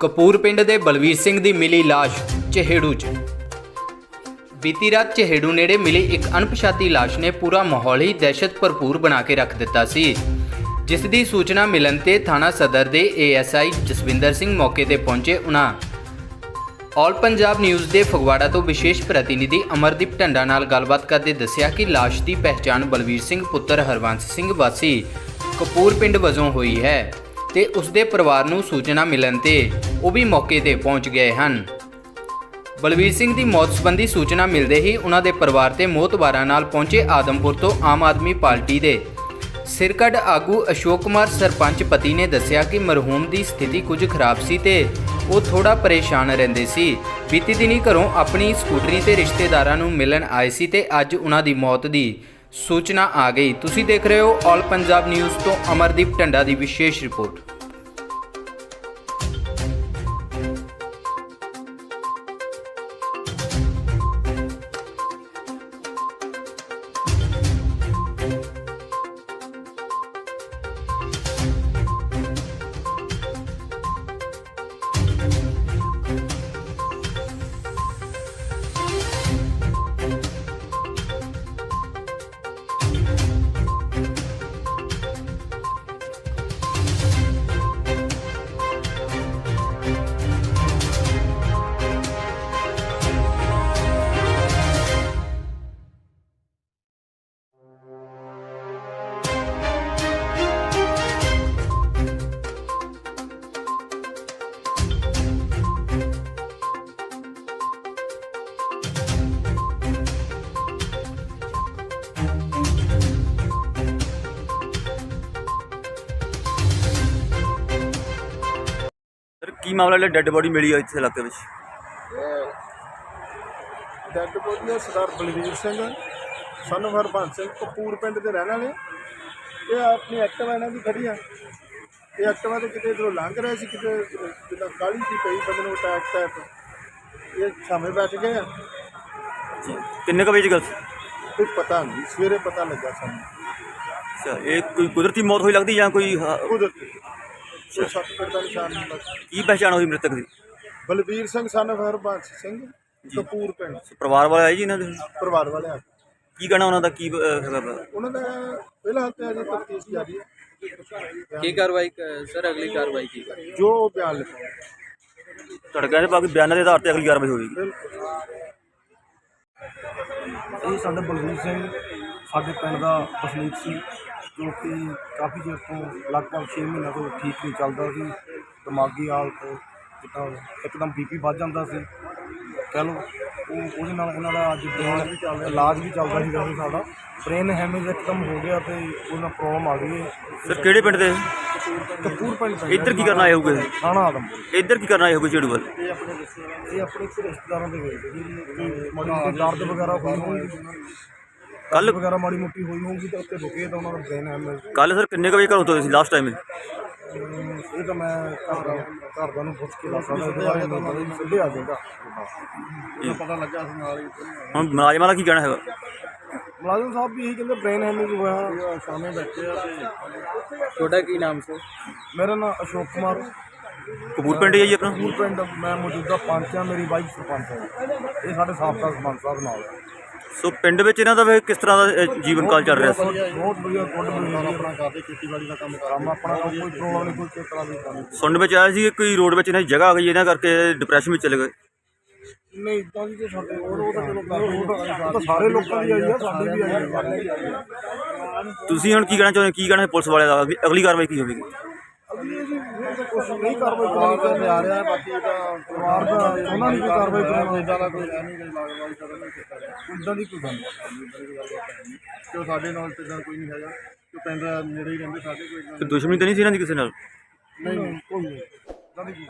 ਕਪੂਰ ਪਿੰਡ ਦੇ ਬਲਵੀਰ ਸਿੰਘ ਦੀ ਮਿਲੀ ਲਾਸ਼ ਚਿਹੜੂ 'ਚ। ਬੀਤੀ ਰਾਤ ਚਿਹੜੂ ਨੇੜੇ ਮਿਲੀ ਇੱਕ ਅਣਪਛਾਤੀ ਲਾਸ਼ ਨੇ ਪੂਰਾ ਮਾਹੌਲ ਹੀ ਦਹਿਸ਼ਤ ਭਰਪੂਰ ਬਣਾ ਕੇ ਰੱਖ ਦਿੱਤਾ ਸੀ। ਜਿਸ ਦੀ ਸੂਚਨਾ ਮਿਲਣ ਤੇ ਥਾਣਾ ਸਦਰ ਦੇ ਏਐਸਆਈ ਜਸਵਿੰਦਰ ਸਿੰਘ ਮੌਕੇ ਤੇ ਪਹੁੰਚੇ ਉਹਨਾਂ ਆਲ ਪੰਜਾਬ ਨਿਊਜ਼ ਦੇ ਫਗਵਾੜਾ ਤੋਂ ਵਿਸ਼ੇਸ਼ ਪ੍ਰਤੀਨਿਧੀ ਅਮਰਦੀਪ ਢੰਡਾ ਨਾਲ ਗੱਲਬਾਤ ਕਰਦੇ ਦੱਸਿਆ ਕਿ ਲਾਸ਼ ਦੀ ਪਹਿਚਾਣ ਬਲਵੀਰ ਸਿੰਘ ਪੁੱਤਰ ਹਰਵੰਸ ਸਿੰਘ ਵਾਸੀ ਕਪੂਰ ਪਿੰਡ ਵਜੋਂ ਹੋਈ ਹੈ। ਤੇ ਉਸ ਦੇ ਪਰਿਵਾਰ ਨੂੰ ਸੂਚਨਾ ਮਿਲਣ ਤੇ ਉਹ ਵੀ ਮੌਕੇ ਤੇ ਪਹੁੰਚ ਗਏ ਹਨ। ਬਲਵੀਰ ਸਿੰਘ ਦੀ ਮੌਤ ਸੰਬੰਧੀ ਸੂਚਨਾ ਮਿਲਦੇ ਹੀ ਉਹਨਾਂ ਦੇ ਪਰਿਵਾਰ ਤੇ ਮੋਤਬਾਰਾਂ ਨਾਲ ਪਹੁੰਚੇ ਆਦਮਪੁਰ ਤੋਂ ਆਮ ਆਦਮੀ ਪਾਰਟੀ ਦੇ ਸਿਰਕੱਢ ਆਗੂ ਅਸ਼ੋਕ ਕੁਮਾਰ ਸਰਪੰਚ ਪਤੀ ਨੇ ਦੱਸਿਆ ਕਿ ਮਰਹੂਮ ਦੀ ਸਥਿਤੀ ਕੁਝ ਖਰਾਬ ਸੀ ਤੇ ਉਹ ਥੋੜਾ ਪਰੇਸ਼ਾਨ ਰਹਿੰਦੇ ਸੀ। ਬੀਤੀ ਦਿਨੀ ਘਰੋਂ ਆਪਣੀ ਸਕੂਟਰੀ ਤੇ ਰਿਸ਼ਤੇਦਾਰਾਂ ਨੂੰ ਮਿਲਣ ਆਏ ਸੀ ਤੇ ਅੱਜ ਉਹਨਾਂ ਦੀ ਮੌਤ ਦੀ ਸੂਚਨਾ ਆ ਗਈ। ਤੁਸੀਂ ਦੇਖ ਰਹੇ ਹੋ ਆਲ ਪੰਜਾਬ ਨਿਊਜ਼ ਤੋਂ ਅਮਰਦੀਪ ਢੰਡਾ ਦੀ ਵਿਸ਼ੇਸ਼ ਰਿਪੋਰਟ। ਕੀ ਮਾਮਲਾ ਜਿਹੜਾ ਡੈੱਡ ਬੋਡੀ ਮਿਲੀ ਹੈ ਇੱਥੇ ਇਲਾਕੇ ਵਿੱਚ? ਡੈਡ ਬੋਡੀ ਹੈ ਸਰਦਾਰ ਬਲਵੀਰ ਸਿੰਘ। ਸਾਨੂੰ ਹਰਬੰਸ ਸਿੰਘ ਕਪੂਰ ਪਿੰਡ ਦੇ ਰਹਿਣ ਵਾਲੇ ਇਹ ਆਪਣੀ ਐਕਟਿਵਾ ਇਹਨਾਂ ਦੀ ਖੜੀ ਆ। ਇਹ ਐਕਟਿਵਾ ਤੇ ਕਿਤੇ ਇਧਰੋਂ ਲੰਘ ਰਹੇ ਸੀ ਕਿਤੇ ਜਿੱਦਾਂ ਕਾਲੀ ਦੀ ਪਈ ਬੰਦੇ ਨੂੰ ਅਟੈਕ ਟੈਕ ਇਹ ਸਾਹਮਣੇ ਬੈਠ ਗਏ ਆ। ਕਿੰਨੇ ਕੁ ਵਜੇ ਦੀ ਗੱਲ ਸੀ? ਕੋਈ ਪਤਾ ਨਹੀਂ ਸਵੇਰੇ ਪਤਾ ਲੱਗਾ ਸਾਨੂੰ। ਅੱਛਾ ਇਹ ਕੋਈ ਕੁਦਰਤੀ ਮੌਤ ਹੋਈ ਲੱਗਦੀ ਜਾਂ ਕੋਈ ਹ- ਕੁਦਰਤੀ। ਕੋਈ ਸੱਤ ਪਿੰਡ ਦਾ ਨਿਸ਼ਾਨ ਨਹੀਂ ਲੱਗਾ ਕੀ ਪਹਿਚਾਣ ਹੋਈ ਮ੍ਰਿਤਕ ਦੀ? ਬਲਵੀਰ ਸਿੰਘ ਸਾਨੂੰ ਹਰਬੰਸ ਸਿੰਘ ਕਪੂਰ ਪਿੰਡ। ਪਰਿਵਾਰ ਵਾਲੇ ਆਏ ਜੀ ਇਹਨਾਂ ਦੇ? ਪਰਿਵਾਰ ਵਾਲੇ ਆ। ਕੀ ਕਹਿਣਾ ਉਹਨਾਂ ਦਾ? ਕੀ ਅਹ, ਹੈਗਾ ਵਾ? ਉਹਨਾਂ ਦਾ ਫਿਲਹਾਲ ਤੇ ਅਜੇ ਤਫਤੀਸ਼ ਜਾਰੀ ਹੈ। ਕੀ ਕਾਰਵਾਈ ਸਰ ਅਗਲੀ ਕਾਰਵਾਈ ਕੀ ਜੋ ਬਿਆਨ ਲਿਖਾਉਣਾ ਤੁਹਾਡੇ ਕਹਿੰਦੇ ਬਾਕੀ ਬਿਆਨਾਂ ਦੇ ਆਧਾਰ ਤੇ ਅਗਲੀ ਕਾਰਵਾਈ ਹੋਵੇਗੀ? ਬਿਲਕੁਲ। ਇਹ ਸਾਡਾ ਬਲਵੀਰ ਸਿੰਘ ਸਾਡੇ ਪਿੰਡ ਦਾ ਵਸਨੀਕ ਸੀ। ਜੋ ਕਿ ਕਾਫੀ ਚਿਰ ਤੋਂ ਲਗਭਗ 6 ਮਹੀਨਿਆਂ ਤੋਂ ਠੀਕ ਨਹੀਂ ਚੱਲਦਾ ਸੀ। ਦਿਮਾਗੀ ਹਾਲਤ ਜਿੱਦਾਂ ਇੱਕਦਮ ਬੀਪੀ ਵੱਧ ਜਾਂਦਾ ਸੀ। ਕਹਿ ਲਓ ਉਹ ਉਹਦੇ ਨਾਲ ਇਹਨਾਂ ਦਾ ਅੱਜ ਬ੍ਰੇਨ ਇਲਾਜ ਵੀ ਚੱਲਦਾ ਸੀ ਵੈਸੇ ਸਾਡਾ। ਬ੍ਰੇਨ ਹੈਮੇਜ ਇੱਕਦਮ ਹੋ ਗਿਆ ਤੇ ਉਹਦੇ ਨਾਲ ਪ੍ਰੋਬਲਮ ਆ ਗਈ ਹੈ ਸਰ ਕਿਹੜੇ ਪਿੰਡ ਦੇ? ਕਪੂਰ ਪਿੰਡ ਇੱਧਰ ਕੀ ਕਰਨ ਆਏ ਹੋਗੇ? ਥਾਣਾ ਆਦਮਪੁਰ। ਇੱਧਰ ਕੀ ਕਰਨ ਆਏ ਹੋਗੇ ਝੇੜੂ ਵੱਲ? ਇਹ ਆਪਣੇ ਰਿਸ਼ਤੇਦਾਰਾਂ ਦੇ ਗਏ ਕਿ ਮਾੜੀ ਦਰਦ ਵਗੈਰਾ ਹੋਈ ਹੋਊਗੀ ਕੱਲ ਵਗੈਰਾ ਮਾੜੀ ਮੋਟੀ ਹੋਈ ਹੋਊਗੀ ਤਾਂ ਉੱਥੇ ਰੁਕੇ ਤਾਂ ਉਹਨਾਂ ਦਾ ਬ੍ਰੇਨ ਹੈਮੇਜ ਕੱਲ ਸਰ ਕਿੰਨੇ ਕੁ ਵਜੇ ਘਰੋਂ ਤੋਂ ਸੀ ਲਾਸਟ ਟਾਈਮ ਅਮ ਇਹ ਤਾਂ ਮੈਂ ਘਰ ਦਾ ਘਰ ਨੂੰ ਪੁੱਛ ਕੇ ਦੱਸ ਸਕਦਾ ਇਹਦੇ ਬਾਰੇ ਮੈਨੂੰ ਪਤਾ ਨਹੀਂ ਸਿੱਧੇ ਆ ਜਾਏਗਾ ਪਤਾ ਲੱਗਾ ਸੀ ਨਾਲ ਹੀ। ਹੁਣ ਮੁਲਾਜ਼ਮਾਂ ਦਾ ਕੀ ਕਹਿਣਾ ਹੈਗਾ? ਮੁਲਾਜ਼ਮ ਸਾਹਿਬ ਵੀ ਇਹੀ ਕਹਿੰਦੇ ਬ੍ਰੇਨ ਹੈਮੇਜ ਹੋਇਆ। ਸਾਹਮਣੇ ਬੈਠੇ ਆ ਤੇ ਤੁਹਾਡਾ ਕੀ ਨਾਮ ਸਰ ਮੇਰਾ ਨਾਮ ਅਸ਼ੋਕ ਕੁਮਾਰ। ਕਪੂਰ ਪਿੰਡ ਹੀ ਹੈ ਜੀ ਆਪਣਾ? ਕਪੂਰ ਪਿੰਡ ਮੈਂ ਮੌਜੂਦਾ ਪੰਚ ਆ ਮੇਰੀ ਵਾਈਫ ਸਰਪੰਚ ਹੈ ਇਹ ਸਾਡੇ ਸਾਬਕਾ ਸਰਪੰਚ ਸਾਹਿਬ ਨਾਲ ਹੈ ਸੋ ਪਿੰਡ ਵਿੱਚ ਇਹਨਾਂ ਦਾ ਫਿਰ ਕਿਸ ਤਰ੍ਹਾਂ ਦਾ ਜੀਵਨ ਕਾਲ ਚੱਲ ਰਿਹਾ ਸੀ? ਬਹੁਤ ਵਧੀਆ ਗੁੱਡ ਬਿਹੇਵੀਅਰ ਆਪਣਾ ਕਰਦੇ ਖੇਤੀਬਾੜੀ ਦਾ ਕੰਮ ਕੰਮ ਆਪਣਾ ਕੋਈ ਪ੍ਰੋਬਲਮ ਨਹੀਂ ਕੋਈ ਕਿਸੇ ਤਰ੍ਹਾਂ ਦੀ ਕੰਮ ਸੁਣਨ ਵਿੱਚ ਆਇਆ ਸੀ ਕਿ ਕੋਈ ਰੋਡ ਵਿੱਚ ਇਹਨਾਂ ਦੀ ਜਗ੍ਹਾ ਆ ਗਈ ਇਹਨਾਂ ਕਰਕੇ ਡਿਪਰੈਸ਼ਨ ਵਿੱਚ ਚਲੇ ਗਏ। ਨਹੀਂ ਇਦਾਂ ਦੀ ਤੇ ਸਾਡੇ ਉਹ ਉਹ ਤਾਂ ਚਲੋ ਕਰ ਉਹ ਤਾਂ- ਸਾਰੇ ਲੋਕਾਂ ਦੀ ਆਈ ਆ ਸਾਡੀ ਵੀ ਆਈ ਆ। ਤੁਸੀਂ ਹੁਣ ਕੀ ਕਹਿਣਾ ਚਾਹੁੰਦੇ ਹੋ? ਕੀ ਕਹਿਣਾ ਹੈ ਪੁਲਿਸ ਵਾਲਿਆਂ ਦਾ? ਅਗਲੀ- ਅਗਲੀ ਕਾਰਵਾਈ ਕੀ ਹੋਵੇਗੀ? ਅਗਲੀ ਅਸੀਂ ਕੁਝ ਨਹੀਂ ਕਾਰਵਾਈ ਕਰਾਉਣੀ ਕਰਦੇ ਆ ਰਿਹਾ ਬਾਕੀ ਤਾਂ ਪਰਿਵਾਰ ਦਾ ਚਾਹੁੰਦਾ ਨਹੀਂ ਕੋਈ ਕਾਰਵਾਈ ਕਰਾਉਣਾ ਇਦਾਂ ਦਾ ਕੋਈ ਹੈ ਨਹੀਂ ਕੋਈ ਲਾਗਵਾਈ ਕਰਨ ਨਹੀਂ ਕੀਤਾ ਗਿਆ। ਇਦਾਂ ਦੀ ਕੋਈ ਗੱਲ ਨਹੀਂ। ਕਿਉਂ ਸਾਡੇ ਨਾਲ ਤੇ ਕੋਈ ਨਹੀਂ ਹੈਗਾ। ਕਿ ਪਿੰਡ ਨੇੜੇ ਹੀ ਰਹਿੰਦੇ ਸਾਡੇ ਕੋਈ ਏਦਾਂ ਤੇ ਦੁਸ਼ਮਣੀ ਤਾਂ ਨਹੀਂ ਸੀ ਇਹਨਾਂ ਦੀ ਕਿਸੇ ਨਾਲ? ਨਹੀਂ ਨਹੀਂ ਕੋਈ ਨਹੀਂ। ਇਦਾਂ ਦੀ ਕੋਈ